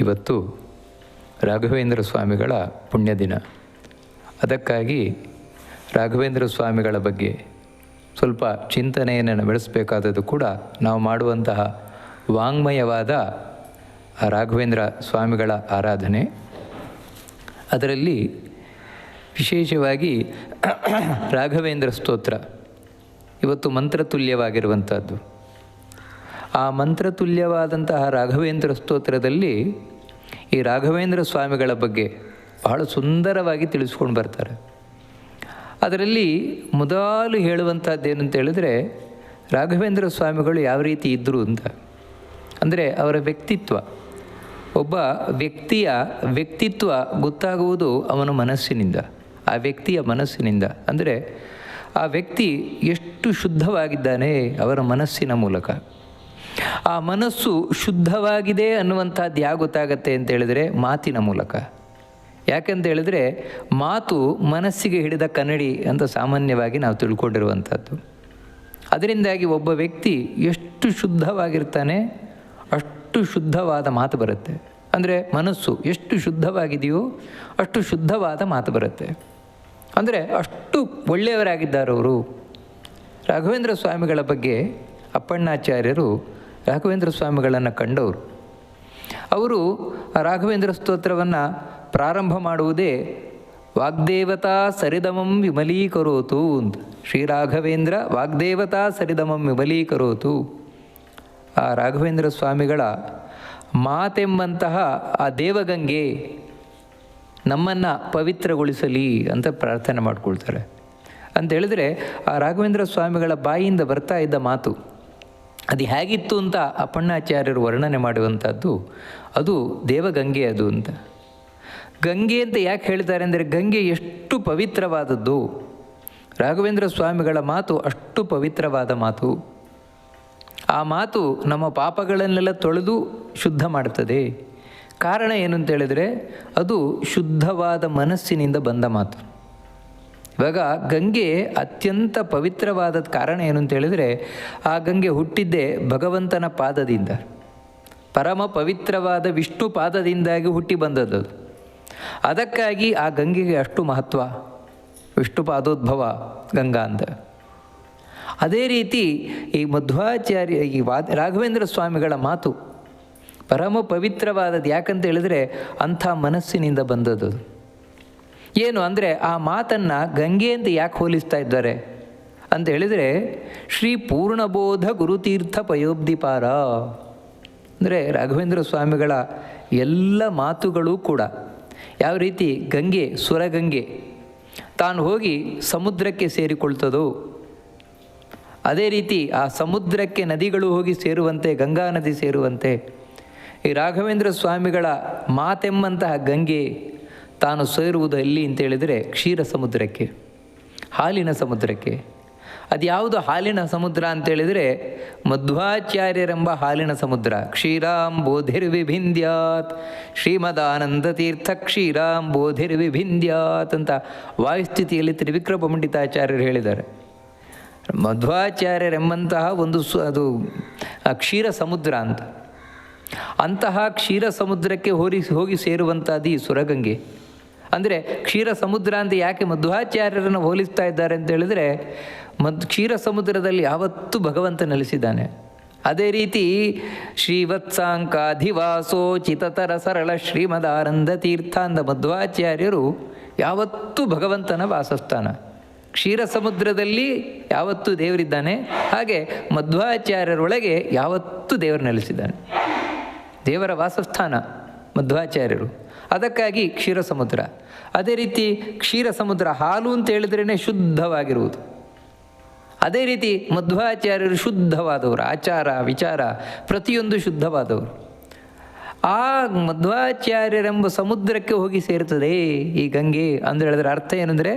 ಇವತ್ತು ರಾಘವೇಂದ್ರ ಸ್ವಾಮಿಗಳ ಪುಣ್ಯದಿನ. ಅದಕ್ಕಾಗಿ ರಾಘವೇಂದ್ರ ಸ್ವಾಮಿಗಳ ಬಗ್ಗೆ ಸ್ವಲ್ಪ ಚಿಂತನೆಯನ್ನು ಬೆಳೆಸಬೇಕಾದದ್ದು ಕೂಡ ನಾವು ಮಾಡುವಂತಹ ವಾಂಗ್ಮಯವಾದ ರಾಘವೇಂದ್ರ ಸ್ವಾಮಿಗಳ ಆರಾಧನೆ. ಅದರಲ್ಲಿ ವಿಶೇಷವಾಗಿ ರಾಘವೇಂದ್ರ ಸ್ತೋತ್ರ. ಇವತ್ತು ಮಂತ್ರತುಲ್ಯವಾಗಿರುವಂಥದ್ದು. ಆ ಮಂತ್ರತುಲ್ಯವಾದಂತಹ ರಾಘವೇಂದ್ರ ಸ್ತೋತ್ರದಲ್ಲಿ ಈ ರಾಘವೇಂದ್ರ ಸ್ವಾಮಿಗಳ ಬಗ್ಗೆ ಬಹಳ ಸುಂದರವಾಗಿ ತಿಳಿಸ್ಕೊಂಡು ಬರ್ತಾರೆ. ಅದರಲ್ಲಿ ಮೊದಲು ಹೇಳುವಂಥದ್ದೇನು ಅಂತ ಹೇಳಿದ್ರೆ, ರಾಘವೇಂದ್ರ ಸ್ವಾಮಿಗಳು ಯಾವ ರೀತಿ ಇದ್ದರು ಅಂತ. ಅಂದರೆ ಅವರ ವ್ಯಕ್ತಿತ್ವ. ಒಬ್ಬ ವ್ಯಕ್ತಿಯ ವ್ಯಕ್ತಿತ್ವ ಗೊತ್ತಾಗುವುದು ಅವನ ಮನಸ್ಸಿನಿಂದ. ಆ ವ್ಯಕ್ತಿಯ ಮನಸ್ಸಿನಿಂದ. ಅಂದರೆ ಆ ವ್ಯಕ್ತಿ ಎಷ್ಟು ಶುದ್ಧವಾಗಿದ್ದಾನೆ ಅವರ ಮನಸ್ಸಿನ ಮೂಲಕ. ಆ ಮನಸ್ಸು ಶುದ್ಧವಾಗಿದೆ ಅನ್ನುವಂಥದ್ದು ಯಾವ ಗೊತ್ತಾಗತ್ತೆ ಅಂತ ಹೇಳಿದ್ರೆ ಮಾತಿನ ಮೂಲಕ. ಯಾಕಂತ ಹೇಳಿದ್ರೆ ಮಾತು ಮನಸ್ಸಿಗೆ ಹಿಡಿದ ಕನ್ನಡಿ ಅಂತ ಸಾಮಾನ್ಯವಾಗಿ ನಾವು ತಿಳ್ಕೊಂಡಿರುವಂಥದ್ದು. ಅದರಿಂದಾಗಿ ಒಬ್ಬ ವ್ಯಕ್ತಿ ಎಷ್ಟು ಶುದ್ಧವಾಗಿರ್ತಾನೆ ಅಷ್ಟು ಶುದ್ಧವಾದ ಮಾತು ಬರುತ್ತೆ. ಅಂದರೆ ಮನಸ್ಸು ಎಷ್ಟು ಶುದ್ಧವಾಗಿದೆಯೋ ಅಷ್ಟು ಶುದ್ಧವಾದ ಮಾತು ಬರುತ್ತೆ. ಅಂದರೆ ಅಷ್ಟು ಒಳ್ಳೆಯವರಾಗಿದ್ದಾರವರು. ರಾಘವೇಂದ್ರ ಸ್ವಾಮಿಗಳ ಬಗ್ಗೆ ಅಪ್ಪಣ್ಣಾಚಾರ್ಯರು ರಾಘವೇಂದ್ರ ಸ್ವಾಮಿಗಳನ್ನು ಕಂಡವರು. ಅವರು ರಾಘವೇಂದ್ರ ಸ್ತೋತ್ರವನ್ನು ಪ್ರಾರಂಭ ಮಾಡುವುದೇ, ವಾಗ್ದೇವತಾ ಸರಿದಮಂ ವಿಮಲೀಕರೋತು ಅಂತ. ಶ್ರೀ ರಾಘವೇಂದ್ರ, ವಾಗ್ದೇವತಾ ಸರಿದಮಂ ವಿಮಲೀಕರೋತು ಆ ರಾಘವೇಂದ್ರ ಸ್ವಾಮಿಗಳ ಮಾತೆಂಬಂತಹ ಆ ದೇವಗಂಗೆ ನಮ್ಮನ್ನು ಪವಿತ್ರಗೊಳಿಸಲಿ ಅಂತ ಪ್ರಾರ್ಥನೆ ಮಾಡಿಕೊಳ್ತಾರೆ. ಅಂತ ಹೇಳಿದ್ರೆ ಆ ರಾಘವೇಂದ್ರ ಸ್ವಾಮಿಗಳ ಬಾಯಿಯಿಂದ ಬರ್ತಾ ಇದ್ದ ಮಾತು ಅದು ಹೇಗಿತ್ತು ಅಂತ ಅಪ್ಪಣ್ಣಾಚಾರ್ಯರು ವರ್ಣನೆ ಮಾಡುವಂಥದ್ದು, ಅದು ದೇವಗಂಗೆ ಅದು ಅಂತ. ಗಂಗೆ ಅಂತ ಯಾಕೆ ಹೇಳ್ತಾರೆ ಅಂದರೆ, ಗಂಗೆ ಎಷ್ಟು ಪವಿತ್ರವಾದದ್ದು. ರಾಘವೇಂದ್ರ ಸ್ವಾಮಿಗಳ ಮಾತು ಅಷ್ಟು ಪವಿತ್ರವಾದ ಮಾತು. ಆ ಮಾತು ನಮ್ಮ ಪಾಪಗಳನ್ನೆಲ್ಲ ತೊಳೆದು ಶುದ್ಧ ಮಾಡ್ತದೆ. ಕಾರಣ ಏನು ಅಂತ ಹೇಳಿದರೆ, ಅದು ಶುದ್ಧವಾದ ಮನಸ್ಸಿನಿಂದ ಬಂದ ಮಾತು. ಇವಾಗ ಗಂಗೆ ಅತ್ಯಂತ ಪವಿತ್ರವಾದ ಕಾರಣ ಏನು ಅಂತ ಹೇಳಿದರೆ, ಆ ಗಂಗೆ ಹುಟ್ಟಿದ್ದೇ ಭಗವಂತನ ಪಾದದಿಂದ ಪರಮ ಪವಿತ್ರವಾದ ವಿಷ್ಣು ಪಾದದಿಂದಾಗಿ ಹುಟ್ಟಿ ಬಂದದ್ದು ಅದು. ಅದಕ್ಕಾಗಿ ಆ ಗಂಗೆಗೆ ಅಷ್ಟು ಮಹತ್ವ ವಿಷ್ಣು ಪಾದೋದ್ಭವ, ಗಂಗಾ ಅಂತ ಅದೇ ರೀತಿ ಈ ಮಧ್ವಾಚಾರ್ಯ, ಈ ವಾ, ರಾಘವೇಂದ್ರ ಸ್ವಾಮಿಗಳ ಮಾತು ಪರಮ ಪವಿತ್ರವಾದದ್ದು ಯಾಕಂತ ಹೇಳಿದ್ರೆ ಅಂಥ ಮನಸ್ಸಿನಿಂದ ಬಂದದ್ದು. ಏನು ಅಂದರೆ ಆ ಮಾತನ್ನು ಗಂಗೆ ಅಂತ ಯಾಕೆ ಹೋಲಿಸ್ತಾ ಇದ್ದಾರೆ? ಅಂತ ಹೇಳಿದರೆ, ಶ್ರೀ ಪೂರ್ಣಬೋಧ ಗುರುತೀರ್ಥ ಪಯೋಬ್ದಿಪಾರ ಅಂದರೆ ರಾಘವೇಂದ್ರ ಸ್ವಾಮಿಗಳ ಎಲ್ಲ ಮಾತುಗಳು ಕೂಡ ಯಾವ ರೀತಿ ಗಂಗೆ ಸುರಗಂಗೆ ತಾನು ಹೋಗಿ ಸಮುದ್ರಕ್ಕೆ ಸೇರಿಕೊಳ್ತದೋ, ಅದೇ ರೀತಿ ಆ ಸಮುದ್ರಕ್ಕೆ ನದಿಗಳು ಹೋಗಿ ಸೇರುವಂತೆ, ಗಂಗಾ ನದಿ ಸೇರುವಂತೆ ಈ ರಾಘವೇಂದ್ರ ಸ್ವಾಮಿಗಳ ಮಾತೆಂಬಂತಹ ಗಂಗೆ ತಾನು ಸೇರುವುದು ಎಲ್ಲಿ ಅಂತ ಹೇಳಿದರೆ ಕ್ಷೀರ ಸಮುದ್ರಕ್ಕೆ, ಹಾಲಿನ ಸಮುದ್ರಕ್ಕೆ. ಅದ್ಯಾವುದು ಹಾಲಿನ ಸಮುದ್ರ ಅಂತೇಳಿದರೆ ಮಧ್ವಾಚಾರ್ಯರೆಂಬ ಹಾಲಿನ ಸಮುದ್ರ. ಕ್ಷೀರಾಂಬೋಧಿರ್ವಿಭಿಂದ್ಯಾತ್. ಶ್ರೀಮದಾನಂದ ತೀರ್ಥ ಕ್ಷೀರಾಂಬೋಧಿರ್ವಿಭಿಂದ್ಯಾತ್ ಅಂತ ವಾಯುಸ್ಥಿತಿಯಲ್ಲಿ ತ್ರಿವಿಕ್ರಮ ಪಂಡಿತಾಚಾರ್ಯರು ಹೇಳಿದ್ದಾರೆ. ಮಧ್ವಾಚಾರ್ಯರೆಂಬಂತಹ ಒಂದು ಸು, ಅದು ಕ್ಷೀರ ಸಮುದ್ರ ಅಂತ. ಅಂತಹ ಕ್ಷೀರ ಸಮುದ್ರಕ್ಕೆ ಹೋರಿ, ಹೋಗಿ ಸೇರುವಂಥದ್ದು ಈ ಸುರಗಂಗೆ. ಅಂದರೆ ಕ್ಷೀರ ಸಮುದ್ರ ಅಂತ ಯಾಕೆ ಮಧ್ವಾಚಾರ್ಯರನ್ನು ಹೋಲಿಸ್ತಾ ಇದ್ದಾರೆ ಅಂತ ಹೇಳಿದ್ರೆ, ಮದ್ ಕ್ಷೀರ ಸಮುದ್ರದಲ್ಲಿ ಯಾವತ್ತೂ ಭಗವಂತ ನೆಲೆಸಿದ್ದಾನೆ. ಅದೇ ರೀತಿ ಶ್ರೀವತ್ಸಾಂಕಾಧಿವಾಸೋ ಚಿತತರ ಸರಳ ಶ್ರೀಮದಾನಂದ ತೀರ್ಥ ಅಂದ ಮಧ್ವಾಚಾರ್ಯರು ಯಾವತ್ತೂ ಭಗವಂತನ ವಾಸಸ್ಥಾನ. ಕ್ಷೀರ ಸಮುದ್ರದಲ್ಲಿ ಯಾವತ್ತೂ ದೇವರಿದ್ದಾನೆ, ಹಾಗೆ ಮಧ್ವಾಚಾರ್ಯರೊಳಗೆ ಯಾವತ್ತೂ ದೇವರು ನೆಲೆಸಿದ್ದಾನೆ. ದೇವರ ವಾಸಸ್ಥಾನ ಮಧ್ವಾಚಾರ್ಯರು. ಅದಕ್ಕಾಗಿ ಕ್ಷೀರ ಸಮುದ್ರ ಅದೇ ರೀತಿ ಕ್ಷೀರ ಸಮುದ್ರ ಹಾಲು ಅಂತ ಹೇಳಿದ್ರೇ ಶುದ್ಧವಾಗಿರುವುದು. ಅದೇ ರೀತಿ ಮಧ್ವಾಚಾರ್ಯರು ಶುದ್ಧವಾದವರು. ಆಚಾರ, ವಿಚಾರ ಪ್ರತಿಯೊಂದು ಶುದ್ಧವಾದವರು. ಆ ಮಧ್ವಾಚಾರ್ಯರೆಂಬ ಸಮುದ್ರಕ್ಕೆ ಹೋಗಿ ಸೇರ್ತದೆ. ಈ ಗಂಗೆ ಅಂದ್ರೆ ಹೇಳಿದ್ರೆ ಅರ್ಥ ಏನಂದರೆ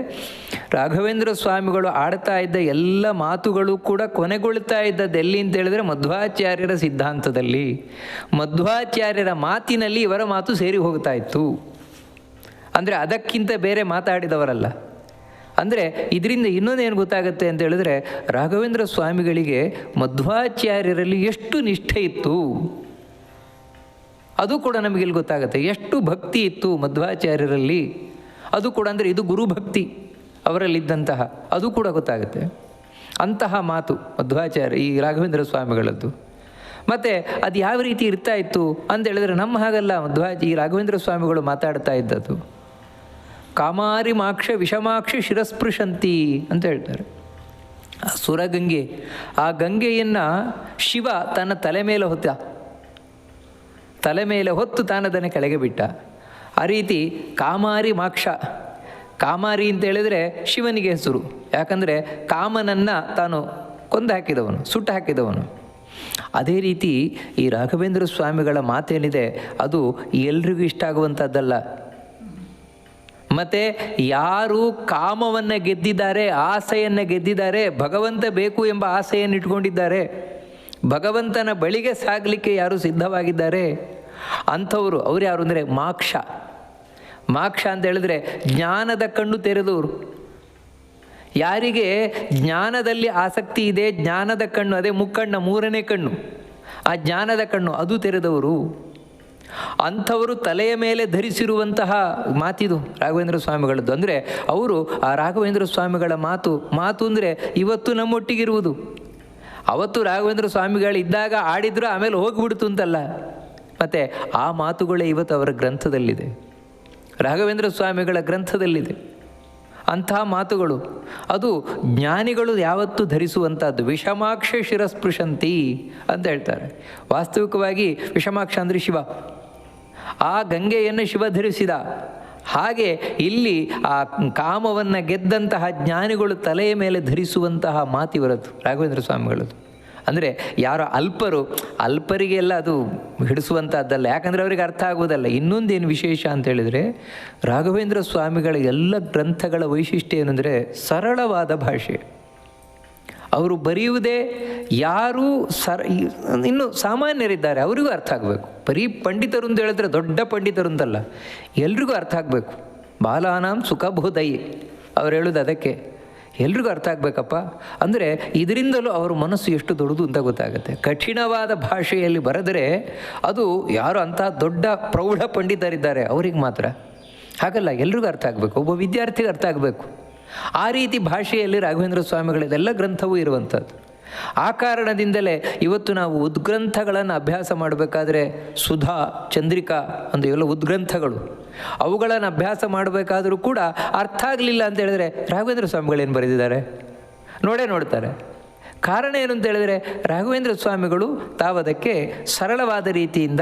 ರಾಘವೇಂದ್ರ ಸ್ವಾಮಿಗಳು ಆಡ್ತಾ ಇದ್ದ ಎಲ್ಲ ಮಾತುಗಳು ಕೂಡ ಕೊನೆಗೊಳ್ತಾ ಇದ್ದದ್ದು ಎಲ್ಲಿ ಅಂತ ಹೇಳಿದ್ರೆ ಮಧ್ವಾಚಾರ್ಯರ ಸಿದ್ಧಾಂತದಲ್ಲಿ. ಮಧ್ವಾಚಾರ್ಯರ ಮಾತಿನಲ್ಲಿ ಇವರ ಮಾತು ಸೇರಿ ಹೋಗ್ತಾ ಇತ್ತು. ಅಂದರೆ ಅದಕ್ಕಿಂತ ಬೇರೆ ಮಾತಾಡಿದವರಲ್ಲ. ಅಂದರೆ ಇದರಿಂದ ಏನು ಗೊತ್ತಾಗುತ್ತೆ ಅಂತ ಹೇಳಿದ್ರೆ ರಾಘವೇಂದ್ರ ಸ್ವಾಮಿಗಳಿಗೆ ಮಧ್ವಾಚಾರ್ಯರಲ್ಲಿ ಎಷ್ಟು ನಿಷ್ಠೆ ಇತ್ತು. ಅದು ಕೂಡ ನಮಗೆ ಇಲ್ಲಿ ಗೊತ್ತಾಗುತ್ತೆ. ಎಷ್ಟು ಭಕ್ತಿ ಇತ್ತು ಮಧ್ವಾಚಾರ್ಯರಲ್ಲಿ, ಅದು ಕೂಡ ಅಂದರೆ ಇದು ಗುರುಭಕ್ತಿ ಅವರಲ್ಲಿದ್ದಂತಹ, ಅದು ಕೂಡ ಗೊತ್ತಾಗುತ್ತೆ. ಅಂತಹ ಮಾತು ಮಧ್ವಾಚಾರ್ಯ, ಈ ರಾಘವೇಂದ್ರ ಸ್ವಾಮಿಗಳದ್ದು. ಮತ್ತು ಅದು ಯಾವ ರೀತಿ ಇರ್ತಾ ಇತ್ತು ಅಂತ ಹೇಳಿದ್ರೆ ನಮ್ಮ ಹಾಗಲ್ಲ ಮಧ್ವಾ ಈ ರಾಘವೇಂದ್ರ ಸ್ವಾಮಿಗಳು ಮಾತಾಡ್ತಾ ಇದ್ದದ್ದು. ಕಾಮಾರಿ ಮಾಕ್ಷ ವಿಷಮಾಕ್ಷ ಶಿರಸ್ಪೃಶಂತಿ ಅಂತ ಹೇಳ್ತಾರೆ. ಆ ಸುರಗಂಗೆ, ಆ ಗಂಗೆಯನ್ನು ಶಿವ ತನ್ನ ತಲೆ ಮೇಲೆ ಹೊತ್ತ ತಲೆ ಮೇಲೆ ಹೊತ್ತು ತಾನದನ್ನು ಕೆಳಗೆ ಬಿಟ್ಟ. ಆ ರೀತಿ ಕಾಮಾರಿ ಮಾಕ್ಷ. ಕಾಮಾರಿ ಅಂತ ಹೇಳಿದರೆ ಶಿವನಿಗೆ ಹೆಸರು. ಯಾಕಂದರೆ ಕಾಮನನ್ನು ತಾನು ಕೊಂದು ಹಾಕಿದವನು, ಸುಟ್ಟು ಹಾಕಿದವನು. ಅದೇ ರೀತಿ ಈ ರಾಘವೇಂದ್ರ ಸ್ವಾಮಿಗಳ ಮಾತೇನಿದೆ, ಅದು ಎಲ್ರಿಗೂ ಇಷ್ಟ ಆಗುವಂಥದ್ದಲ್ಲ ಮತ್ತು ಯಾರು ಕಾಮವನ್ನು ಗೆದ್ದಿದ್ದಾರೆ, ಆಸೆಯನ್ನು ಗೆದ್ದಿದ್ದಾರೆ, ಭಗವಂತ ಬೇಕು ಎಂಬ ಆಸೆಯನ್ನು ಇಟ್ಕೊಂಡಿದ್ದಾರೆ. ಭಗವಂತನ ಬಳಿಗೆ ಸಾಗಲಿಕ್ಕೆ ಯಾರು ಸಿದ್ಧವಾಗಿದ್ದಾರೆ? ಅಂಥವರು ಅವ್ರು ಯಾರು ಅಂದರೆ ಮಾಕ್ಷ. ಮಾಕ್ಷ ಅಂತ ಹೇಳಿದ್ರೆ ಜ್ಞಾನದ ಕಣ್ಣು ತೆರೆದವರು. ಯಾರಿಗೆ? ಜ್ಞಾನದಲ್ಲಿ ಆಸಕ್ತಿ ಇದೆ, ಜ್ಞಾನದ ಕಣ್ಣು, ಅದೇ ಮುಕ್ಕಣ್ಣ, ಮೂರನೇ ಕಣ್ಣು. ಆ ಜ್ಞಾನದ ಕಣ್ಣು ಅದು ತೆರೆದವರು. ಅಂಥವರು ತಲೆಯ ಮೇಲೆ ಧರಿಸಿರುವಂತಹ ಮಾತಿದು ರಾಘವೇಂದ್ರ ಸ್ವಾಮಿಗಳದ್ದು. ಅಂದರೆ ಅವರು ಆ ರಾಘವೇಂದ್ರ ಸ್ವಾಮಿಗಳ ಮಾತು ಮಾತು ಅಂದರೆ ಇವತ್ತು ನಮ್ಮೊಟ್ಟಿಗಿರುವುದು. ಅವತ್ತು ರಾಘವೇಂದ್ರ ಸ್ವಾಮಿಗಳು ಇದ್ದಾಗ ಆಡಿದ್ರು, ಆಮೇಲೆ ಹೋಗಿಬಿಡ್ತು ಅಂತಲ್ಲ. ಮತ್ತು ಆ ಮಾತುಗಳೇ ಇವತ್ತು ಅವರ ಗ್ರಂಥದಲ್ಲಿದೆ. ರಾಘವೇಂದ್ರ ಸ್ವಾಮಿಗಳ ಗ್ರಂಥದಲ್ಲಿದೆ. ಅಂಥ ಮಾತುಗಳು. ಅದು ಜ್ಞಾನಿಗಳು ಯಾವತ್ತೂ ಧರಿಸುವಂಥದ್ದು. ವಿಷಮಾಕ್ಷ ಶಿರಸ್ಪೃಶಂತಿ ಅಂತ ಹೇಳ್ತಾರೆ. ವಾಸ್ತವಿಕವಾಗಿ ವಿಷಮಾಕ್ಷ ಅಂದರೆ ಶಿವ. ಆ ಗಂಗೆಯನ್ನು ಶಿವ ಧರಿಸಿದ. ಹಾಗೆ ಇಲ್ಲಿ ಆ ಕಾಮವನ್ನು ಗೆದ್ದಂತಹ ಜ್ಞಾನಿಗಳು ತಲೆಯ ಮೇಲೆ ಧರಿಸುವಂತಹ ಮಾತಿವರದು, ರಾಘವೇಂದ್ರ ಸ್ವಾಮಿಗಳದ್ದು. ಅಂದರೆ ಯಾರೋ ಅಲ್ಪರು, ಅಲ್ಪರಿಗೆಲ್ಲ ಅದು ಹಿಡಿಸುವಂಥದ್ದಲ್ಲ ಯಾಕಂದರೆ ಅವರಿಗೆ ಅರ್ಥ ಆಗುವುದಲ್ಲ. ಇನ್ನೊಂದೇನು ವಿಶೇಷ ಅಂತ ಹೇಳಿದರೆ, ರಾಘವೇಂದ್ರ ಸ್ವಾಮಿಗಳ ಎಲ್ಲ ಗ್ರಂಥಗಳ ವೈಶಿಷ್ಟ್ಯ ಏನಂದರೆ ಸರಳವಾದ ಭಾಷೆ. ಅವರು ಬರೆಯುವುದೇ ಯಾರು ಸರ್ ಇನ್ನು ಸಾಮಾನ್ಯರಿದ್ದಾರೆ, ಅವರಿಗೂ ಅರ್ಥ ಆಗಬೇಕು. ಬರೀ ಪಂಡಿತರು ಅಂತ ಹೇಳಿದ್ರೆ ದೊಡ್ಡ ಪಂಡಿತರು ಅಂತಲ್ಲ, ಎಲ್ರಿಗೂ ಅರ್ಥ ಆಗಬೇಕು. ಬಾಲಾನಾಂ ಸುಖಬೋಧಯಿ, ಅವ್ರು ಹೇಳೋದು ಅದಕ್ಕೆ. ಎಲ್ರಿಗೂ ಅರ್ಥ ಆಗಬೇಕಪ್ಪ. ಅಂದರೆ ಇದರಿಂದಲೂ ಅವರ ಮನಸ್ಸು ಎಷ್ಟು ದೊಡ್ಡದು ಅಂತ ಗೊತ್ತಾಗುತ್ತೆ. ಕಠಿಣವಾದ ಭಾಷೆಯಲ್ಲಿ ಬರೆದರೆ ಅದು ಯಾರು ಅಂತಹ ದೊಡ್ಡ ಪ್ರೌಢ ಪಂಡಿತರಿದ್ದಾರೆ, ಅವ್ರಿಗೆ ಮಾತ್ರ. ಹಾಗಲ್ಲ, ಎಲ್ರಿಗೂ ಅರ್ಥ ಆಗಬೇಕು. ಒಬ್ಬ ವಿದ್ಯಾರ್ಥಿಗೆ ಅರ್ಥ ಆಗಬೇಕು. ಆ ರೀತಿ ಭಾಷೆಯಲ್ಲಿ ರಾಘವೇಂದ್ರ ಸ್ವಾಮಿಗಳದೆಲ್ಲ ಗ್ರಂಥವೂ ಇರುವಂಥದ್ದು. ಆ ಕಾರಣದಿಂದಲೇ ಇವತ್ತು ನಾವು ಉದ್ಗ್ರಂಥಗಳನ್ನು ಅಭ್ಯಾಸ ಮಾಡಬೇಕಾದ್ರೆ ಸುಧಾ, ಚಂದ್ರಿಕಾ ಅಂದ ಇವೆಲ್ಲ ಉದ್ಗ್ರಂಥಗಳು. ಅವುಗಳನ್ನು ಅಭ್ಯಾಸ ಮಾಡಬೇಕಾದರೂ ಕೂಡ ಅರ್ಥ ಆಗಲಿಲ್ಲ ಅಂತ ಹೇಳಿದ್ರೆ ರಾಘವೇಂದ್ರ ಸ್ವಾಮಿಗಳೇನು ಬರೆದಿದ್ದಾರೆ? ನೋಡೇ ನೋಡ್ತಾರೆ. ಕಾರಣ ಏನು ಅಂತ ಹೇಳಿದ್ರೆ ರಾಘವೇಂದ್ರ ಸ್ವಾಮಿಗಳು ತಾವದಕ್ಕೆ ಸರಳವಾದ ರೀತಿಯಿಂದ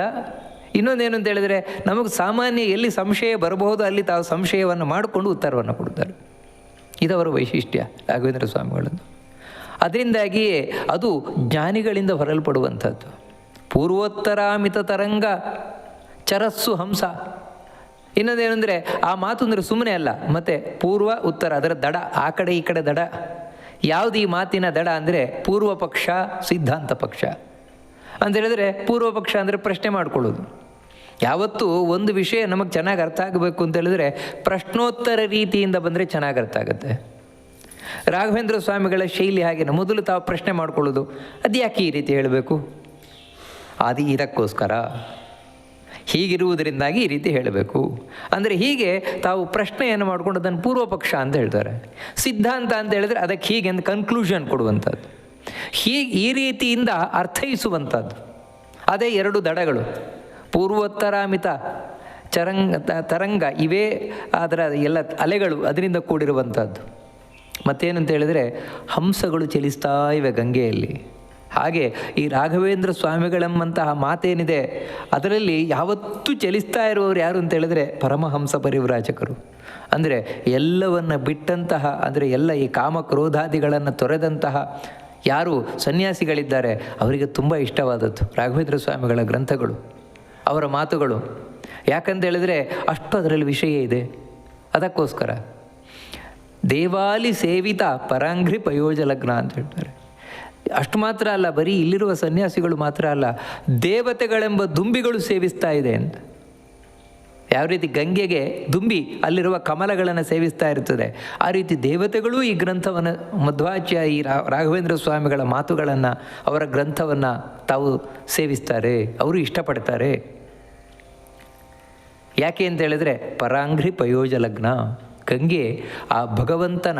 ಇನ್ನೊಂದೇನು ಅಂತ ಹೇಳಿದರೆ ನಮಗೆ ಸಾಮಾನ್ಯ ಎಲ್ಲಿ ಸಂಶಯ ಬರಬಹುದು ಅಲ್ಲಿ ತಾವು ಸಂಶಯವನ್ನು ಮಾಡಿಕೊಂಡು ಉತ್ತರವನ್ನು ಕೊಡ್ತಾರೆ ಇದವರ ವೈಶಿಷ್ಟ್ಯ ರಾಘವೇಂದ್ರ ಸ್ವಾಮಿಗಳನ್ನು ಅದರಿಂದಾಗಿಯೇ ಅದು ಜ್ಞಾನಿಗಳಿಂದ ಹೊರಲ್ಪಡುವಂಥದ್ದು. ಪೂರ್ವೋತ್ತರಾಮಿತ ತರಂಗ, ಚರಸ್ಸು ಹಂಸ. ಇನ್ನೊಂದೇನೆಂದರೆ ಆ ಮಾತು ಅಂದರೆ ಸುಮ್ಮನೆ ಅಲ್ಲ, ಮತ್ತು ಪೂರ್ವ, ಉತ್ತರ, ಅದರ ದಡ, ಆ ಕಡೆ ಈ ಕಡೆ ದಡ. ಯಾವುದು ಈ ಮಾತಿನ ದಡ ಅಂದರೆ ಪೂರ್ವ ಪಕ್ಷ ಸಿದ್ಧಾಂತ ಪಕ್ಷ ಅಂತ ಹೇಳಿದರೆ ಪೂರ್ವ ಪಕ್ಷ ಅಂದರೆ ಪ್ರಶ್ನೆ ಮಾಡ್ಕೊಳ್ಳೋದು. ಯಾವತ್ತೂ ಒಂದು ವಿಷಯ ನಮಗೆ ಚೆನ್ನಾಗಿ ಅರ್ಥ ಆಗಬೇಕು ಅಂತ ಹೇಳಿದ್ರೆ ಪ್ರಶ್ನೋತ್ತರ ರೀತಿಯಿಂದ ಬಂದರೆ ಚೆನ್ನಾಗಿ ಅರ್ಥ ಆಗುತ್ತೆ. ರಾಘವೇಂದ್ರ ಸ್ವಾಮಿಗಳ ಶೈಲಿ ಹಾಗೇನೆ ಮೊದಲು ತಾವು ಪ್ರಶ್ನೆ ಮಾಡ್ಕೊಳ್ಳೋದು ಅದು ಯಾಕೆ ಈ ರೀತಿ ಹೇಳಬೇಕು? ಅದು ಇದಕ್ಕೋಸ್ಕರ. ಹೀಗಿರುವುದರಿಂದಾಗಿ ಈ ರೀತಿ ಹೇಳಬೇಕು. ಅಂದರೆ ಹೀಗೆ ತಾವು ಪ್ರಶ್ನೆಯನ್ನು ಮಾಡಿಕೊಂಡು ಅದನ್ನು ಪೂರ್ವಪಕ್ಷ ಅಂತ ಹೇಳ್ತಾರೆ. ಸಿದ್ಧಾಂತ ಅಂತ ಹೇಳಿದ್ರೆ ಅದಕ್ಕೆ ಹೀಗೆ ಅಂತ ಕನ್ಕ್ಲೂಷನ್ ಕೊಡುವಂಥದ್ದು. ಹೀಗೆ ಈ ರೀತಿಯಿಂದ ಅರ್ಥೈಸುವಂಥದ್ದು. ಅದೇ ಎರಡು ದಡಗಳು. ಪೂರ್ವೋತ್ತರಾಮಿತ ಚರಂಗ ತರಂಗ ಇವೇ ಅದರ ಎಲ್ಲ ಅಲೆಗಳು ಅದರಿಂದ ಕೂಡಿರುವಂಥದ್ದು ಮತ್ತೇನಂತ ಹೇಳಿದರೆ ಹಂಸಗಳು ಚಲಿಸ್ತಾ ಇವೆ ಗಂಗೆಯಲ್ಲಿ. ಹಾಗೆ ಈ ರಾಘವೇಂದ್ರ ಸ್ವಾಮಿಗಳೆಂಬಂತಹ ಮಾತೇನಿದೆ ಅದರಲ್ಲಿ ಯಾವತ್ತೂ ಚಲಿಸ್ತಾ ಇರುವವರು ಯಾರು ಅಂತ ಹೇಳಿದ್ರೆ ಪರಮಹಂಸ ಪರಿವ್ರಾಜಕರು. ಅಂದರೆ ಎಲ್ಲವನ್ನ ಬಿಟ್ಟಂತಹ, ಅಂದರೆ ಎಲ್ಲ ಈ ಕಾಮ ಕ್ರೋಧಾದಿಗಳನ್ನು ತೊರೆದಂತಹ ಯಾರು ಸನ್ಯಾಸಿಗಳಿದ್ದಾರೆ ಅವರಿಗೆ ತುಂಬ ಇಷ್ಟವಾದದ್ದು ರಾಘವೇಂದ್ರ ಸ್ವಾಮಿಗಳ ಗ್ರಂಥಗಳು. ಅವರ ಮಾತುಗಳು. ಯಾಕಂತ ಹೇಳಿದ್ರೆ ಅಷ್ಟು ಅದರಲ್ಲಿ ವಿಷಯ ಇದೆ. ಅದಕ್ಕೋಸ್ಕರ. ದೇವಾಲಿ ಸೇವಿತ ಪರಾಂಘ್ರಿ ಪಯೋಜಲಗ್ನ ಅಂತ ಹೇಳ್ತಾರೆ. ಅಷ್ಟು ಮಾತ್ರ ಅಲ್ಲ, ಬರೀ ಇಲ್ಲಿರುವ ಸನ್ಯಾಸಿಗಳು ಮಾತ್ರ ಅಲ್ಲ, ದೇವತೆಗಳೆಂಬ ದುಂಬಿಗಳು ಸೇವಿಸ್ತಾ ಇದೆ ಅಂತ. ಯಾವ ರೀತಿ ಗಂಗೆಗೆ ದುಂಬಿ ಅಲ್ಲಿರುವ ಕಮಲಗಳನ್ನು ಸೇವಿಸ್ತಾ ಇರ್ತದೆ, ಆ ರೀತಿ ದೇವತೆಗಳು ಈ ಗ್ರಂಥವನ್ನು, ಮಧ್ವಾಚಾರ್ಯ ಈ ರಾಘವೇಂದ್ರ ಸ್ವಾಮಿಗಳ ಮಾತುಗಳನ್ನು ಅವರ ಗ್ರಂಥವನ್ನು ತಾವು ಸೇವಿಸ್ತಾರೆ, ಅವರು ಇಷ್ಟಪಡ್ತಾರೆ. ಯಾಕೆ ಅಂತ ಹೇಳಿದ್ರೆ ಪರಾಂಘ್ರಿ ಪಯೋಜ ಲಗ್ನ ಗಂಗೆ ಆ ಭಗವಂತನ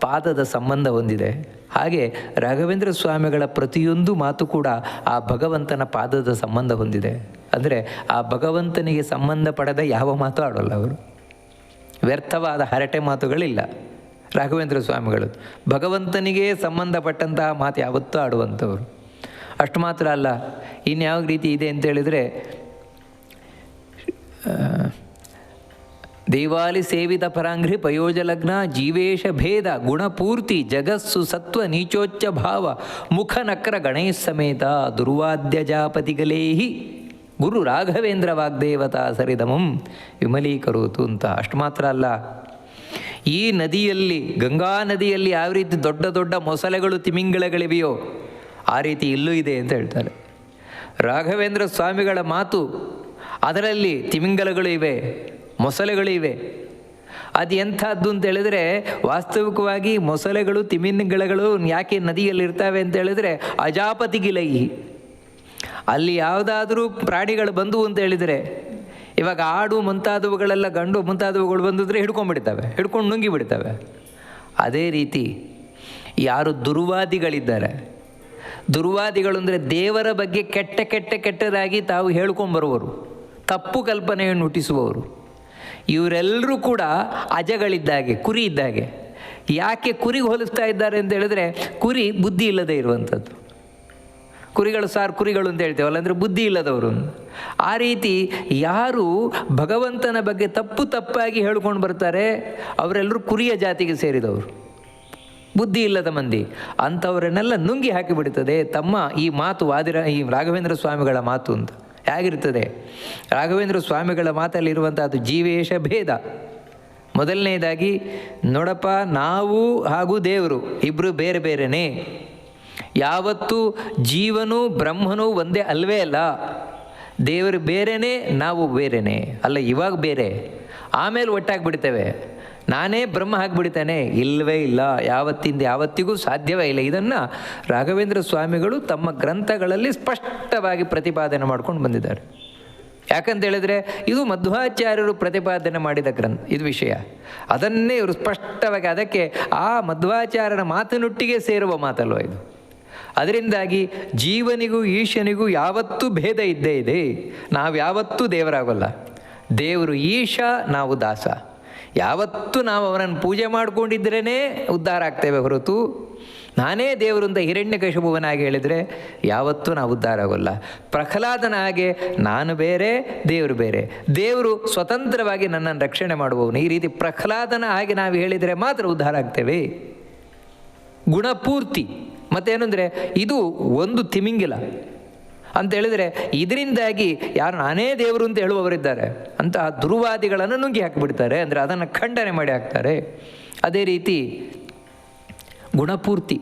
ಪಾದದ ಸಂಬಂಧ ಹೊಂದಿದೆ. ಹಾಗೆ ರಾಘವೇಂದ್ರ ಸ್ವಾಮಿಗಳ ಪ್ರತಿಯೊಂದು ಮಾತು ಕೂಡ ಆ ಭಗವಂತನ ಪಾದದ ಸಂಬಂಧ ಹೊಂದಿದೆ. ಅಂದರೆ ಆ ಭಗವಂತನಿಗೆ ಸಂಬಂಧ ಪಡೆದ ಯಾವ ಮಾತು ಆಡೋಲ್ಲ ಅವರು. ವ್ಯರ್ಥವಾದ ಹರಟೆ ಮಾತುಗಳಿಲ್ಲ ರಾಘವೇಂದ್ರ ಸ್ವಾಮಿಗಳು. ಭಗವಂತನಿಗೆ ಸಂಬಂಧಪಟ್ಟಂತಹ ಮಾತು ಯಾವತ್ತೂ ಆಡುವಂಥವ್ರು. ಅಷ್ಟು ಮಾತ್ರ ಅಲ್ಲ, ಇನ್ಯಾವ ರೀತಿ ಇದೆ ಅಂತ ಹೇಳಿದರೆ ದೇವಾಲಿ ಸೇವಿತ ಪರಾಂಗ್ರಿ ಪಯೋಜಲಗ್ನ ಜೀವೇಶ ಭೇದ ಗುಣಪೂರ್ತಿ ಜಗಸ್ಸು ಸತ್ವ ನೀಚೋಚ್ಚ ಭಾವ ಮುಖ ನಕ್ರ ಗಣೇಶ ಸಮೇತ ದುರ್ವಾದ್ಯ ಜಾಪತಿಗಲೇಹಿ. ಗುರು ರಾಘವೇಂದ್ರ ವಾಗ್ದೇವತಾ ಸರಿದಮಂ ವಿಮಲೀಕರೋತು ಅಂತ ಅಷ್ಟು ಮಾತ್ರ ಅಲ್ಲ. ಈ ನದಿಯಲ್ಲಿ, ಗಂಗಾ ನದಿಯಲ್ಲಿ ಯಾವ ರೀತಿ ದೊಡ್ಡ ದೊಡ್ಡ ಮೊಸಳೆಗಳು ತಿಮಿಂಗಳಗಳಿವೆಯೋ ಆ ರೀತಿ ಇಲ್ಲೂ ಇದೆ ಅಂತ ಹೇಳ್ತಾರೆ. ರಾಘವೇಂದ್ರ ಸ್ವಾಮಿಗಳ ಮಾತು ಅದರಲ್ಲಿ ತಿಮಿಂಗಲಗಳು ಇವೆ, ಮೊಸಳೆಗಳು ಇವೆ. ಅದು ಎಂಥದ್ದು ಅಂತ ಹೇಳಿದ್ರೆ ವಾಸ್ತವಿಕವಾಗಿ ಮೊಸಳೆಗಳು, ತಿಮಿಂಗಲಗಳು ಯಾಕೆ ನದಿಯಲ್ಲಿ ಇರ್ತವೆ ಅಂತ ಹೇಳಿದ್ರೆ ಅಜಾಪತಿಗಿಲೈ ಅಲ್ಲಿ ಯಾವುದಾದ್ರೂ ಪ್ರಾಣಿಗಳು ಬಂದು ಅಂತ ಹೇಳಿದರೆ, ಇವಾಗ ಆಡು ಮುಂತಾದವುಗಳೆಲ್ಲ ಗಂಡು ಮುಂತಾದವುಗಳು ಬಂದಿದ್ರೆ ಹಿಡ್ಕೊಂಡ್ಬಿಡ್ತವೆ, ಹಿಡ್ಕೊಂಡು ನುಂಗಿ ಬಿಡ್ತವೆ ಅದೇ ರೀತಿ ಯಾರು ದುರ್ವಾದಿಗಳಿದ್ದಾರೆ, ದುರ್ವಾದಿಗಳು ಅಂದರೆ ದೇವರ ಬಗ್ಗೆ ಕೆಟ್ಟ ಕೆಟ್ಟ ಕೆಟ್ಟದಾಗಿ ತಾವು ಹೇಳ್ಕೊಂಬರುವರು ತಪ್ಪು ಕಲ್ಪನೆಯನ್ನು ಹುಟ್ಟಿಸುವವರು. ಇವರೆಲ್ಲರೂ ಕೂಡ ಅಜಗಳಿದ್ದಾಗೆ, ಕುರಿ ಇದ್ದಾಗೆ. ಯಾಕೆ ಕುರಿಗೆ ಹೋಲಿಸ್ತಾ ಇದ್ದಾರೆ ಅಂತ ಹೇಳಿದ್ರೆ, ಕುರಿ ಬುದ್ಧಿ ಇಲ್ಲದೆ ಇರುವಂಥದ್ದು. ಕುರಿಗಳು ಸಾರ್ ಕುರಿಗಳು ಅಂತ ಹೇಳ್ತೇವಲ್ಲ, ಅಂದರೆ ಬುದ್ಧಿ ಇಲ್ಲದವರು. ಆ ರೀತಿ ಯಾರು ಭಗವಂತನ ಬಗ್ಗೆ ತಪ್ಪು ತಪ್ಪಾಗಿ ಹೇಳ್ಕೊಂಡು ಬರ್ತಾರೆ, ಅವರೆಲ್ಲರೂ ಕುರಿಯ ಜಾತಿಗೆ ಸೇರಿದವರು. ಬುದ್ಧಿ ಇಲ್ಲದ ಮಂದಿ. ಅಂಥವರನ್ನೆಲ್ಲ ನುಂಗಿ ಹಾಕಿಬಿಡುತ್ತದೆ ತಮ್ಮ ಈ ಮಾತು ವಾದಿರ, ಈ ರಾಘವೇಂದ್ರ ಸ್ವಾಮಿಗಳ ಮಾತು ಅಂತ. ಹೇಗಿರ್ತದೆ ರಾಘವೇಂದ್ರ ಸ್ವಾಮಿಗಳ ಮಾತಲ್ಲಿರುವಂಥದ್ದು ಜೀವೇಶ ಭೇದ. ಮೊದಲನೇದಾಗಿ ನೋಡಪ್ಪ, ನಾವು ಹಾಗೂ ದೇವರು ಇಬ್ಬರು ಬೇರೆ ಬೇರೆನೇ. ಯಾವತ್ತೂ ಜೀವನು ಬ್ರಹ್ಮನು ಒಂದೇ ಅಲ್ವೇ ಅಲ್ಲ. ದೇವರು ಬೇರೆನೇ, ನಾವು ಬೇರೆನೇ. ಅಲ್ಲ, ಇವಾಗ ಬೇರೆ. ಆಮೇಲೆ ಒಟ್ಟಾಗ್ಬಿಡ್ತೇವೆ ನಾನೇ ಬ್ರಹ್ಮ ಹಾಕ್ಬಿಡ್ತಾನೆ ಇಲ್ಲವೇ ಇಲ್ಲ. ಯಾವತ್ತಿಂದ ಯಾವತ್ತಿಗೂ ಸಾಧ್ಯವೇ ಇಲ್ಲ. ಇದನ್ನು ರಾಘವೇಂದ್ರ ಸ್ವಾಮಿಗಳು ತಮ್ಮ ಗ್ರಂಥಗಳಲ್ಲಿ ಸ್ಪಷ್ಟವಾಗಿ ಪ್ರತಿಪಾದನೆ ಮಾಡ್ಕೊಂಡು ಬಂದಿದ್ದಾರೆ. ಯಾಕಂತ ಹೇಳಿದ್ರೆ, ಇದು ಮಧ್ವಾಚಾರ್ಯರು ಪ್ರತಿಪಾದನೆ ಮಾಡಿದ ಗ್ರಂಥ, ಇದು ವಿಷಯ. ಅದನ್ನೇ ಇವರು ಸ್ಪಷ್ಟವಾಗಿ ಅದಕ್ಕೆ ಆ ಮಧ್ವಾಚಾರ್ಯರ ಮಾತಿನೊಟ್ಟಿಗೆ ಸೇರುವ ಮಾತಲ್ವ ಇದು. ಅದರಿಂದಾಗಿ ಜೀವನಿಗೂ ಈಶನಿಗೂ ಯಾವತ್ತೂ ಭೇದ ಇದ್ದೇ ಇದೆ. ನಾವು ಯಾವತ್ತೂ ದೇವರಾಗಲ್ಲ. ದೇವರು ಈಶ, ನಾವು ದಾಸ. ಯಾವತ್ತೂ ನಾವು ಅವರನ್ನು ಪೂಜೆ ಮಾಡಿಕೊಂಡಿದ್ರೇ ಉದ್ಧಾರ ಆಗ್ತೇವೆ ಹೊರತು ನಾನೇ ದೇವರಿಂದ ಹಿರಣ್ಯ ಕಶುಭುವನಾಗಿ ಹೇಳಿದರೆ ಯಾವತ್ತೂ ನಾವು ಉದ್ಧಾರ ಆಗೋಲ್ಲ. ಪ್ರಹ್ಲಾದನ ಹಾಗೆ ನಾನು ಬೇರೆ, ದೇವರು ಬೇರೆ. ದೇವರು ಸ್ವತಂತ್ರವಾಗಿ ನನ್ನನ್ನು ರಕ್ಷಣೆ ಮಾಡುವವನು. ಈ ರೀತಿ ಪ್ರಹ್ಲಾದನ ಹಾಗೆ ನಾವು ಹೇಳಿದರೆ ಮಾತ್ರ ಉದ್ಧಾರ ಆಗ್ತೇವೆ. ಗುಣಪೂರ್ತಿ. ಮತ್ತೇನೆಂದರೆ ಇದು ಒಂದು ತಿಮಿಂಗಿಲ. ಅಂತ ಹೇಳಿದ್ರೆ, ಇದರಿಂದಾಗಿ ಯಾರು ನಾನೇ ದೇವರು ಅಂತ ಹೇಳುವವರಿದ್ದಾರೆ. ಅಂತ ದುರ್ವಾದಿಗಳನ್ನು ನುಂಗಿ ಹಾಕಿಬಿಡ್ತಾರೆ, ಅಂದರೆ ಅದನ್ನು ಖಂಡನೆ ಮಾಡಿ ಹಾಕ್ತಾರೆ. ಅದೇ ರೀತಿ ಗುಣಪೂರ್ತಿ,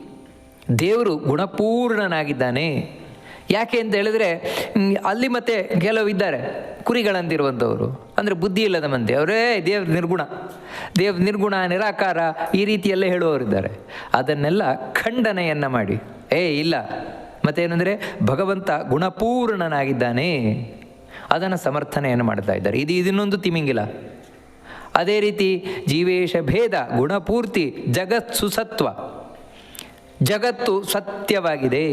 ದೇವರು ಗುಣಪೂರ್ಣನಾಗಿದ್ದಾನೆ. ಯಾಕೆ ಅಂತ ಹೇಳಿದ್ರೆ ಅಲ್ಲಿ ಮತ್ತೆ ಕೆಲವು ಇದ್ದಾರೆ, ಕುರಿಗಳಂತಿರುವಂಥವರು. ಅಂದರೆ ಬುದ್ಧಿ ಇಲ್ಲದ ಮಂದಿ, ಅವರೇ ದೇವ್ರ ನಿರ್ಗುಣ. ದೇವ್ ನಿರ್ಗುಣ, ನಿರಾಕಾರ ಈ ರೀತಿಯೆಲ್ಲ ಹೇಳುವವರಿದ್ದಾರೆ. ಅದನ್ನೆಲ್ಲ ಖಂಡನೆಯನ್ನು ಮಾಡಿ. ಏ, ಇಲ್ಲ. ಮತ್ತೇನೆಂದರೆ ಭಗವಂತ ಗುಣಪೂರ್ಣನಾಗಿದ್ದಾನೆ. ಅದನ್ನು ಸಮರ್ಥನೆಯನ್ನು ಮಾಡ್ತಾ ಇದ್ದಾರೆ. ಇದು ಇದನ್ನೊಂದು ತಿಮಿಂಗಿಲ್ಲ ಅದೇ ರೀತಿ ಜೀವೇಶ ಭೇದ ಗುಣಪೂರ್ತಿ ಜಗತ್ ಸುಸತ್ವ ಜಗತ್ತು ಸತ್ಯವಾಗಿದೆ.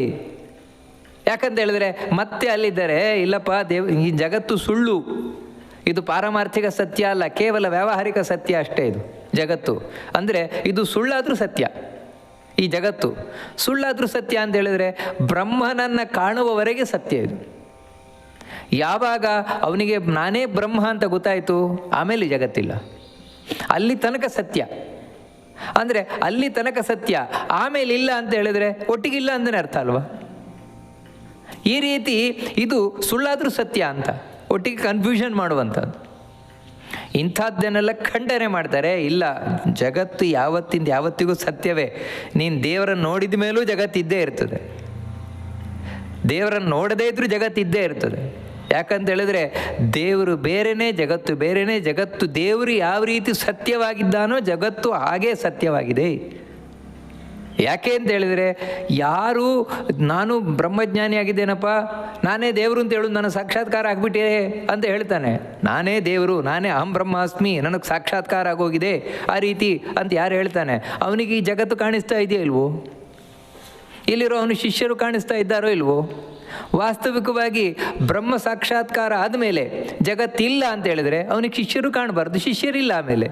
ಯಾಕಂತ ಹೇಳಿದ್ರೆ ಮತ್ತೆ ಅಲ್ಲಿದ್ದರೆ, ಇಲ್ಲಪ್ಪ ದೇವ್, ಈ ಜಗತ್ತು ಸುಳ್ಳು. ಇದು ಪಾರಮಾರ್ಥಿಕ ಸತ್ಯ ಅಲ್ಲ, ಕೇವಲ ವ್ಯಾವಹಾರಿಕ ಸತ್ಯ ಅಷ್ಟೇ ಇದು ಜಗತ್ತು. ಅಂದರೆ ಇದು ಸುಳ್ಳಾದರೂ ಸತ್ಯ. ಈ ಜಗತ್ತು. ಸುಳ್ಳಾದರೂ ಸತ್ಯ ಅಂತ ಹೇಳಿದ್ರೆ ಬ್ರಹ್ಮನನ್ನು ಕಾಣುವವರೆಗೆ ಸತ್ಯ ಇದು. ಯಾವಾಗ ಅವನಿಗೆ ನಾನೇ ಬ್ರಹ್ಮ ಅಂತ ಗೊತ್ತಾಯಿತು, ಆಮೇಲೆ ಜಗತ್ತಿಲ್ಲ. ಅಲ್ಲಿ ತನಕ ಸತ್ಯ. ಅಂದರೆ ಅಲ್ಲಿ ತನಕ ಸತ್ಯ, ಆಮೇಲೆ ಇಲ್ಲ ಅಂತ ಹೇಳಿದರೆ ಒಟ್ಟಿಗಿಲ್ಲ ಅಂದನೇ ಅರ್ಥ ಅಲ್ವಾ? ಈ ರೀತಿ ಇದು ಸುಳ್ಳಾದರೂ ಸತ್ಯ ಅಂತ, ಒಟ್ಟಿಗೆ ಕನ್ಫ್ಯೂಷನ್ ಮಾಡುವಂಥದ್ದು. ಇಂಥದ್ದನ್ನೆಲ್ಲ ಖಂಡನೆ ಮಾಡ್ತಾರೆ. ಇಲ್ಲ, ಜಗತ್ತು ಯಾವತ್ತಿಂದ ಯಾವತ್ತಿಗೂ ಸತ್ಯವೇ. ನೀನು ದೇವರನ್ನು ನೋಡಿದ ಮೇಲೂ ಜಗತ್ತಿದ್ದೇ ಇರ್ತದೆ. ದೇವರನ್ನು ನೋಡದೇ ಇದ್ರೂ ಜಗತ್ತಿದ್ದೇ ಇರ್ತದೆ. ಯಾಕಂತ ಹೇಳಿದ್ರೆ, ದೇವರು ಬೇರೆನೇ, ಜಗತ್ತು ಬೇರೆನೇ, ಜಗತ್ತು ದೇವರು ಯಾವ ರೀತಿ ಸತ್ಯವಾಗಿದ್ದಾನೋ ಜಗತ್ತು ಹಾಗೇ ಸತ್ಯವಾಗಿದೆ. ಯಾಕೆ ಅಂತ ಹೇಳಿದರೆ, ಯಾರು, ನಾನು ಬ್ರಹ್ಮಜ್ಞಾನಿ ಆಗಿದ್ದೇನಪ್ಪ, ನಾನೇ ದೇವರು ಅಂತ ಹೇಳು, ನನ್ನ ಸಾಕ್ಷಾತ್ಕಾರ ಆಗಿಬಿಟ್ಟೆ ಅಂತ ಹೇಳ್ತಾನೆ. ನಾನೇ ದೇವರು, ನಾನೇ ಅಹಂ ಬ್ರಹ್ಮಾಸ್ಮಿ, ನನಗೆ ಸಾಕ್ಷಾತ್ಕಾರ ಆಗೋಗಿದೆ, ಆ ರೀತಿ ಅಂತ ಯಾರು ಹೇಳ್ತಾನೆ. ಅವನಿಗೆ ಈ ಜಗತ್ತು ಕಾಣಿಸ್ತಾ ಇದೆಯಾ ಇಲ್ವೋ? ಇಲ್ಲಿರೋ ಅವನು ಶಿಷ್ಯರು ಕಾಣಿಸ್ತಾ ಇದ್ದಾರೋ ಇಲ್ವೋ? ವಾಸ್ತವಿಕವಾಗಿ ಬ್ರಹ್ಮ ಸಾಕ್ಷಾತ್ಕಾರ ಆದಮೇಲೆ ಜಗತ್ತಿಲ್ಲ ಅಂತ ಹೇಳಿದ್ರೆ ಅವನಿಗೆ ಶಿಷ್ಯರು ಕಾಣಬಾರ್ದು, ಶಿಷ್ಯರಿಲ್ಲ ಆಮೇಲೆ.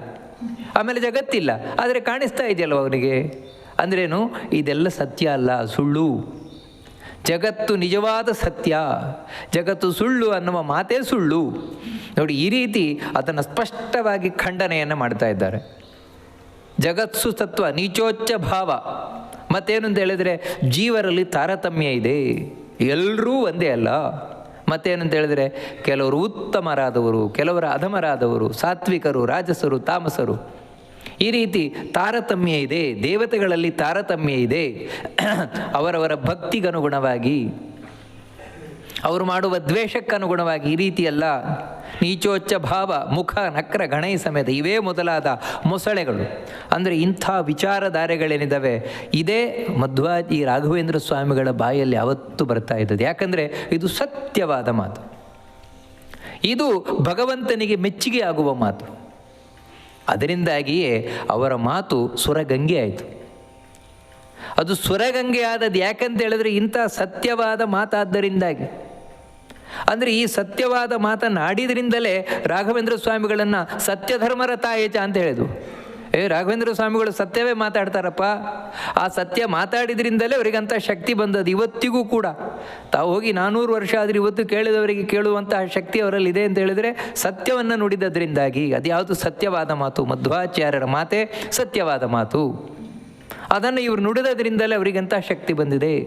ಆಮೇಲೆ ಜಗತ್ತಿಲ್ಲ, ಆದರೆ ಕಾಣಿಸ್ತಾ ಇದೆಯಲ್ವ ಅವನಿಗೆ? ಅಂದ್ರೇನು? ಇದೆಲ್ಲ ಸತ್ಯ ಅಲ್ಲ, ಸುಳ್ಳು. ಜಗತ್ತು ನಿಜವಾದ ಸತ್ಯ. ಜಗತ್ತು ಸುಳ್ಳು ಅನ್ನುವ ಮಾತೇ ಸುಳ್ಳು. ನೋಡಿ, ಈ ರೀತಿ ಅದನ್ನು ಸ್ಪಷ್ಟವಾಗಿ ಖಂಡನೆಯನ್ನು ಮಾಡ್ತಾ ಇದ್ದಾರೆ. ಜಗತ್ಸು ತತ್ವ ನೀಚೋಚ್ಚ ಭಾವ. ಮತ್ತೇನು ಅಂತ ಹೇಳಿದರೆ, ಜೀವರಲ್ಲಿ ತಾರತಮ್ಯ ಇದೆ. ಎಲ್ಲರೂ ಒಂದೇ ಅಲ್ಲ. ಮತ್ತೇನಂತ ಹೇಳಿದರೆ, ಕೆಲವರು ಉತ್ತಮರಾದವರು, ಕೆಲವರು ಅಧಮರಾದವರು, ಸಾತ್ವಿಕರು, ರಾಜಸರು, ತಾಮಸರು. ಈ ರೀತಿ ತಾರತಮ್ಯ ಇದೆ, ದೇವತೆಗಳಲ್ಲಿ ತಾರತಮ್ಯ ಇದೆ. ಅವರವರ ಭಕ್ತಿಗನುಗುಣವಾಗಿ, ಅವರು ಮಾಡುವ ದ್ವೇಷಕ್ಕನುಗುಣವಾಗಿ ಈ ರೀತಿಯಲ್ಲ ನೀಚೋಚ್ಚ ಭಾವ, ಮುಖ, ನಕ್ರ, ಗಣೈ ಸಮೇತ ಇವೇ ಮೊದಲಾದ ಮೊಸಳೆಗಳು. ಅಂದರೆ ಇಂಥ ವಿಚಾರಧಾರೆಗಳೇನಿದ್ದಾವೆ ಇದೇ ಮಧ್ವಾಜಿ ರಾಘವೇಂದ್ರ ಸ್ವಾಮಿಗಳ ಬಾಯಲ್ಲಿ ಅವತ್ತು ಬರ್ತಾ ಇದ್ದದ್ದು. ಯಾಕಂದರೆ ಇದು ಸತ್ಯವಾದ ಮಾತು. ಇದು ಭಗವಂತನಿಗೆ ಮೆಚ್ಚುಗೆ ಆಗುವ ಮಾತು. ಅದರಿಂದಾಗಿಯೇ ಅವರ ಮಾತು ಸುರಗಂಗೆ ಆಯಿತು. ಅದು ಸುರಗಂಗೆ ಆದದ್ದು ಯಾಕಂತ ಹೇಳಿದ್ರೆ ಇಂಥ ಸತ್ಯವಾದ ಮಾತಾದ್ದರಿಂದಾಗಿ. ಅಂದರೆ ಈ ಸತ್ಯವಾದ ಮಾತನ್ನು ಆಡಿದ್ರಿಂದಲೇ ರಾಘವೇಂದ್ರ ಸ್ವಾಮಿಗಳನ್ನು ಸತ್ಯಧರ್ಮರ ತಾಯೇಜ ಅಂತ ಹೇಳಿದ್ರು. ಏ, ರಾಘವೇಂದ್ರ ಸ್ವಾಮಿಗಳು ಸತ್ಯವೇ ಮಾತಾಡ್ತಾರಪ್ಪ. ಆ ಸತ್ಯ ಮಾತಾಡಿದ್ರಿಂದಲೇ ಅವರಿಗಂಥ ಶಕ್ತಿ ಬಂದದ್ದು ಇವತ್ತಿಗೂ ಕೂಡ. ತಾವು ಹೋಗಿ ನಾನ್ನೂರು ವರ್ಷ ಆದರೆ ಇವತ್ತು ಕೇಳಿದವರಿಗೆ ಕೇಳುವಂತಹ ಶಕ್ತಿ ಅವರಲ್ಲಿ ಇದೆ ಅಂತ ಹೇಳಿದ್ರೆ ಸತ್ಯವನ್ನು ನುಡಿದದ್ರಿಂದಾಗಿ ಅದ್ಯಾವುದು ಸತ್ಯವಾದ ಮಾತು? ಮಧ್ವಾಚಾರ್ಯರ ಮಾತೆ ಸತ್ಯವಾದ ಮಾತು. ಅದನ್ನು ಇವರು ನುಡಿದದ್ರಿಂದಲೇ ಅವರಿಗಂತಹ ಶಕ್ತಿ ಬಂದಿದೆ.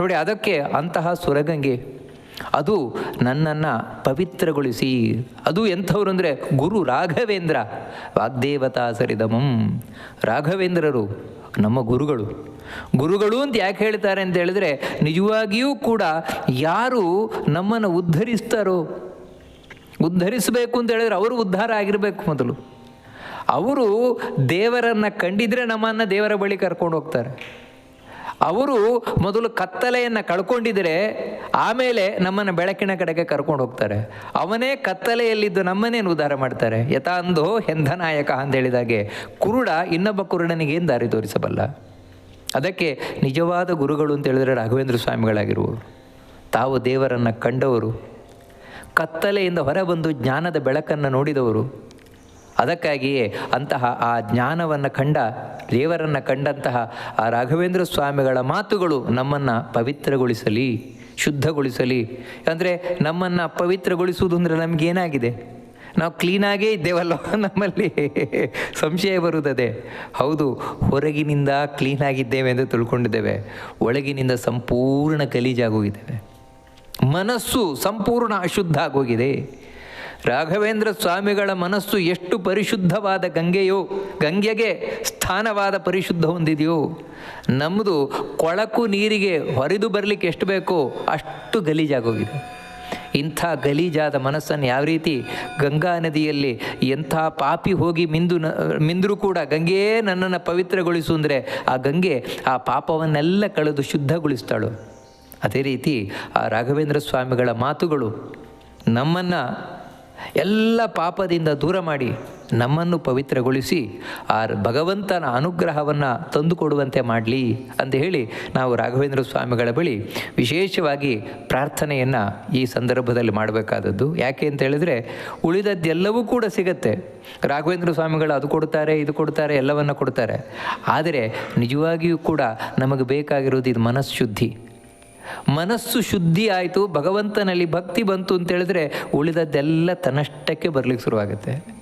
ನೋಡಿ, ಅದಕ್ಕೆ ಅಂತಹ ಸುರಗಂಗೆ ಅದು ನನ್ನನ್ನು ಪವಿತ್ರಗೊಳಿಸಿ. ಅದು ಎಂಥವ್ರು ಅಂದರೆ ಗುರು ರಾಘವೇಂದ್ರ. ವಾಗ್ದೇವತಾ ಸರಿದಮಂ. ರಾಘವೇಂದ್ರರು ನಮ್ಮ ಗುರುಗಳು. ಗುರುಗಳು ಅಂತ ಯಾಕೆ ಹೇಳ್ತಾರೆ ಅಂತ ಹೇಳಿದ್ರೆ ನಿಜವಾಗಿಯೂ ಕೂಡ ಯಾರು ನಮ್ಮನ್ನು ಉದ್ಧರಿಸ್ತಾರೋ, ಉದ್ಧರಿಸಬೇಕು ಅಂತ ಹೇಳಿದ್ರೆ ಅವರು ಉದ್ಧಾರ ಆಗಿರಬೇಕು ಮೊದಲು. ಅವರು ದೇವರನ್ನು ಕಂಡಿದ್ರೆ ನಮ್ಮನ್ನು ದೇವರ ಬಳಿ ಕರ್ಕೊಂಡು ಹೋಗ್ತಾರೆ. ಅವರು ಮೊದಲು ಕತ್ತಲೆಯನ್ನು ಕಳ್ಕೊಂಡಿದ್ರೆ ಆಮೇಲೆ ನಮ್ಮನ್ನು ಬೆಳಕಿನ ಕಡೆಗೆ ಕರ್ಕೊಂಡು ಹೋಗ್ತಾರೆ. ಅವನೇ ಕತ್ತಲೆಯಲ್ಲಿದ್ದು ನಮ್ಮನ್ನೇನು ಉದ್ಧಾರ ಮಾಡ್ತಾರೆ? ಯಥಾ ಅಂಧೋ ಹೆಂಧನಾಯಕ ಅಂತ ಹೇಳಿದಾಗೆ ಕುರುಡ ಇನ್ನೊಬ್ಬ ಕುರುಡನಿಗೆ ಏನು ದಾರಿ ತೋರಿಸಬಲ್ಲ? ಅದಕ್ಕೆ ನಿಜವಾದ ಗುರುಗಳು ಅಂತ ಹೇಳಿದ್ರೆ ರಾಘವೇಂದ್ರ ಸ್ವಾಮಿಗಳಾಗಿರುವರು ತಾವು ದೇವರನ್ನು ಕಂಡವರು. ಕತ್ತಲೆಯಿಂದ ಹೊರಬಂದು ಜ್ಞಾನದ ಬೆಳಕನ್ನು ನೋಡಿದವರು. ಅದಕ್ಕಾಗಿಯೇ ಅಂತಹ ಆ ಜ್ಞಾನವನ್ನು ಕಂಡ, ದೇವರನ್ನು ಕಂಡಂತಹ ಆ ರಾಘವೇಂದ್ರ ಸ್ವಾಮಿಗಳ ಮಾತುಗಳು ನಮ್ಮನ್ನು ಪವಿತ್ರಗೊಳಿಸಲಿ, ಶುದ್ಧಗೊಳಿಸಲಿ. ಅಂದರೆ ನಮ್ಮನ್ನು ಪವಿತ್ರಗೊಳಿಸುವುದು ಅಂದರೆ ನಮಗೇನಾಗಿದೆ? ನಾವು ಕ್ಲೀನಾಗೇ ಇದ್ದೇವಲ್ಲ ನಮ್ಮಲ್ಲಿ? ಸಂಶಯ ಬರುತ್ತದೆ. ಹೌದು, ಹೊರಗಿನಿಂದ ಕ್ಲೀನಾಗಿದ್ದೇವೆ ಎಂದು ತಿಳ್ಕೊಂಡಿದ್ದೇವೆ. ಒಳಗಿನಿಂದ ಸಂಪೂರ್ಣ ಗಲೀಜಾಗೋಗಿದ್ದೇವೆ ಮನಸ್ಸು ಸಂಪೂರ್ಣ ಅಶುದ್ಧ ಆಗೋಗಿದೆ. ರಾಘವೇಂದ್ರ ಸ್ವಾಮಿಗಳ ಮನಸ್ಸು ಎಷ್ಟು ಪರಿಶುದ್ಧವಾದ ಗಂಗೆಯೋ, ಗಂಗೆಗೆ ಸ್ಥಾನವಾದ ಪರಿಶುದ್ಧ ಹೊಂದಿದೆಯೋ ನಮ್ಮದು ಕೊಳಕು ನೀರಿಗೆ ಹೊರಿದು ಬರಲಿಕ್ಕೆ ಎಷ್ಟು ಬೇಕೋ ಅಷ್ಟು ಗಲೀಜಾಗೋಗಿದೆ. ಇಂಥ ಗಲೀಜಾದ ಮನಸ್ಸನ್ನು ಯಾವ ರೀತಿ ಗಂಗಾ ನದಿಯಲ್ಲಿ ಎಂಥ ಪಾಪಿ ಹೋಗಿ ಮಿಂದು ಮಿಂದರೂ ಕೂಡ ಗಂಗೆಯೇ ನನ್ನನ್ನು ಪವಿತ್ರಗೊಳಿಸು ಅಂದರೆ ಆ ಗಂಗೆ ಆ ಪಾಪವನ್ನೆಲ್ಲ ಕಳೆದು ಶುದ್ಧಗೊಳಿಸ್ತಾಳು. ಅದೇ ರೀತಿ ಆ ರಾಘವೇಂದ್ರ ಸ್ವಾಮಿಗಳ ಮಾತುಗಳು ನಮ್ಮನ್ನು ಎಲ್ಲ ಪಾಪದಿಂದ ದೂರ ಮಾಡಿ ನಮ್ಮನ್ನು ಪವಿತ್ರಗೊಳಿಸಿ ಆ ಭಗವಂತನ ಅನುಗ್ರಹವನ್ನು ತಂದುಕೊಡುವಂತೆ ಮಾಡಲಿ ಅಂತ ಹೇಳಿ ನಾವು ರಾಘವೇಂದ್ರ ಸ್ವಾಮಿಗಳ ಬಳಿ ವಿಶೇಷವಾಗಿ ಪ್ರಾರ್ಥನೆಯನ್ನು ಈ ಸಂದರ್ಭದಲ್ಲಿ ಮಾಡಬೇಕಾದದ್ದು. ಯಾಕೆ ಅಂತ ಹೇಳಿದ್ರೆ ಉಳಿದದ್ದೆಲ್ಲವೂ ಕೂಡ ಸಿಗತ್ತೆ. ರಾಘವೇಂದ್ರ ಸ್ವಾಮಿಗಳು ಅದು ಕೊಡ್ತಾರೆ, ಇದು ಕೊಡ್ತಾರೆ, ಎಲ್ಲವನ್ನು ಕೊಡ್ತಾರೆ. ಆದರೆ ನಿಜವಾಗಿಯೂ ಕೂಡ ನಮಗೆ ಬೇಕಾಗಿರೋದು ಇದು ಮನಃಶುದ್ಧಿ. ಮನಸ್ಸು ಶುದ್ಧಿ ಆಯಿತು, ಭಗವಂತನಲ್ಲಿ ಭಕ್ತಿ ಬಂತು ಅಂತ ಹೇಳಿದ್ರೆ ಉಳಿದದ್ದೆಲ್ಲ ತನ್ನಷ್ಟಕ್ಕೆ ಬರಲಿಕ್ಕೆ ಶುರುವಾಗುತ್ತೆ.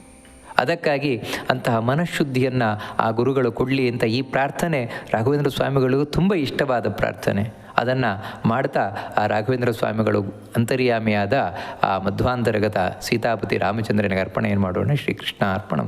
ಅದಕ್ಕಾಗಿ ಅಂತಹ ಮನಃಶುದ್ಧಿಯನ್ನು ಆ ಗುರುಗಳು ಕೊಡಲಿ ಅಂತ ಈ ಪ್ರಾರ್ಥನೆ ರಾಘವೇಂದ್ರ ಸ್ವಾಮಿಗಳಿಗೂ ತುಂಬ ಇಷ್ಟವಾದ ಪ್ರಾರ್ಥನೆ. ಅದನ್ನು ಮಾಡ್ತಾ ಆ ರಾಘವೇಂದ್ರ ಸ್ವಾಮಿಗಳು ಅಂತರ್ಯಾಮಿಯಾದ ಆ ಮಧ್ವಾಂತರ್ಗತ ಸೀತಾಪತಿ ರಾಮಚಂದ್ರನಿಗೆ ಅರ್ಪಣೆಯನ್ನು ಮಾಡೋಣ. ಶ್ರೀಕೃಷ್ಣ ಅರ್ಪಣ